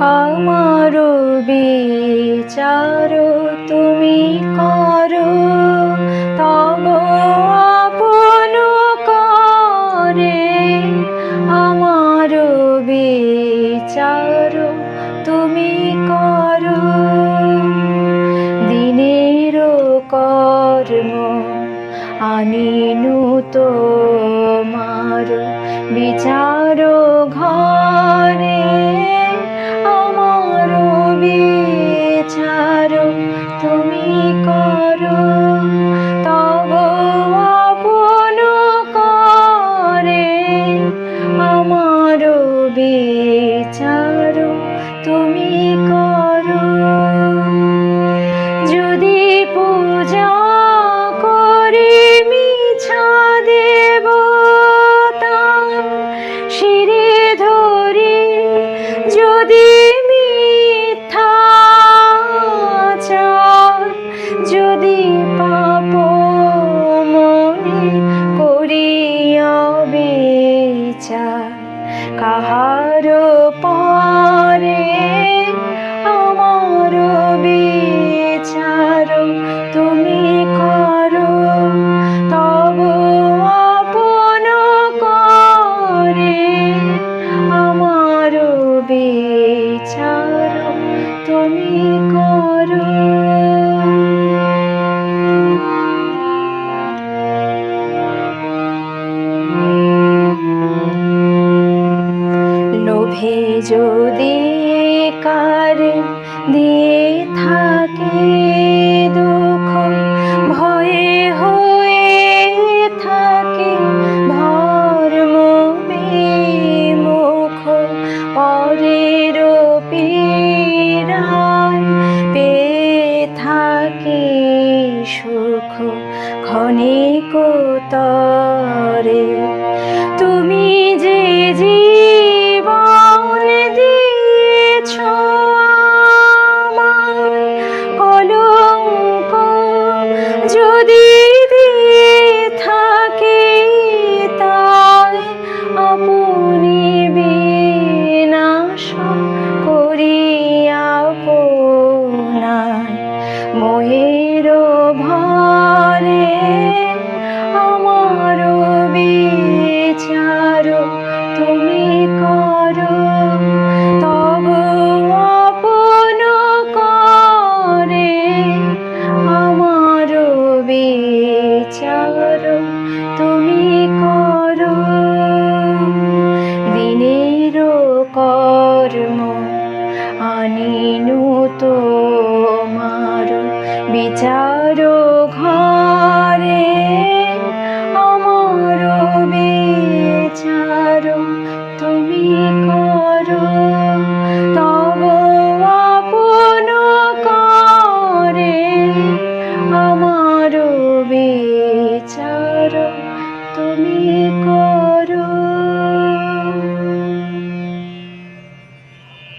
আমার বিচার তুমি করো, তব আপন করে আমার বিচার তুমি করো। দিনের কর্ম আনিনু তোমার বিচার ঘরে পাপ করিয়া বিচার। কাহার পরে আমার বিচার, তুমি করো, তব আপন করে আমার বিচার। তুমি যদি কার দিয়ে থাকে দুঃখ, ভয়ে হয়ে থাকে ধর্ম মুখ পরের পীড়ায় পেয়ে থাকে সুখ, ক্ষণিক তরে। বিচার তুমি করো। দিনের কর্ম আনিনু তো তোমার বিচার ঘরে। তুমি করো